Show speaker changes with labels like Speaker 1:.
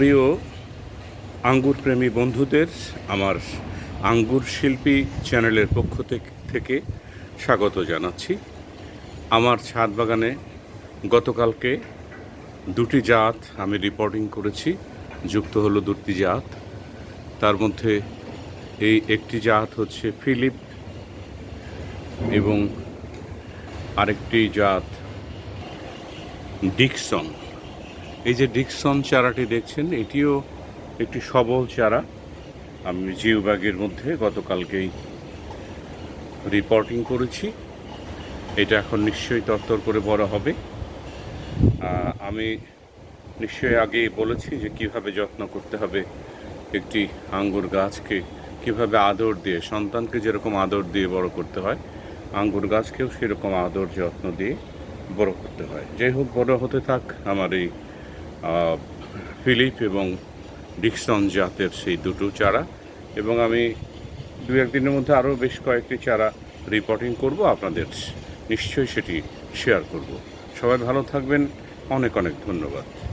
Speaker 1: প্রিয় আঙ্গুর প্রেমী বন্ধুদের, আমার আঙ্গুর শিল্পী চ্যানেলের পক্ষ থেকে- স্বাগত জানাচ্ছি। আমার ছাদ বাগানে গতকালকে দুটি জাত আমি রিপোর্টিং করেছি, যুক্ত হলো দুটি জাত। তার মধ্যে এই একটি জাত হচ্ছে ফিলিপ এবং আরেকটি জাত ডিকসন। এই যে ডিকসন চারাটি দেখছেন, এটিও একটি সবল চারা। আমি জিওব্যাগের মধ্যে গতকালকেই রিপোর্টিং করেছি। এটা এখন নিশ্চয়ই তরতর করে বড় হবে। আমি নিশ্চয়ই আগে বলেছি যে কীভাবে যত্ন করতে হবে একটি আঙ্গুর গাছকে, কীভাবে আদর দিয়ে, সন্তানকে যেরকম আদর দিয়ে বড় করতে হয়, আঙ্গুর গাছকেও সেরকম আদর যত্ন দিয়ে বড় করতে হয়। যাই হোক, বড় হতে থাক আমার এই ফিলিপ এবং ডিকসন জাতের সেই দুটো চারা। এবং আমি দু একদিনের মধ্যে আরও বেশ কয়েকটি চারা রিপোর্টিং করব। আপনাদের নিশ্চয়ই সেটি শেয়ার করব। সবাই ভালো থাকবেন। অনেক অনেক ধন্যবাদ।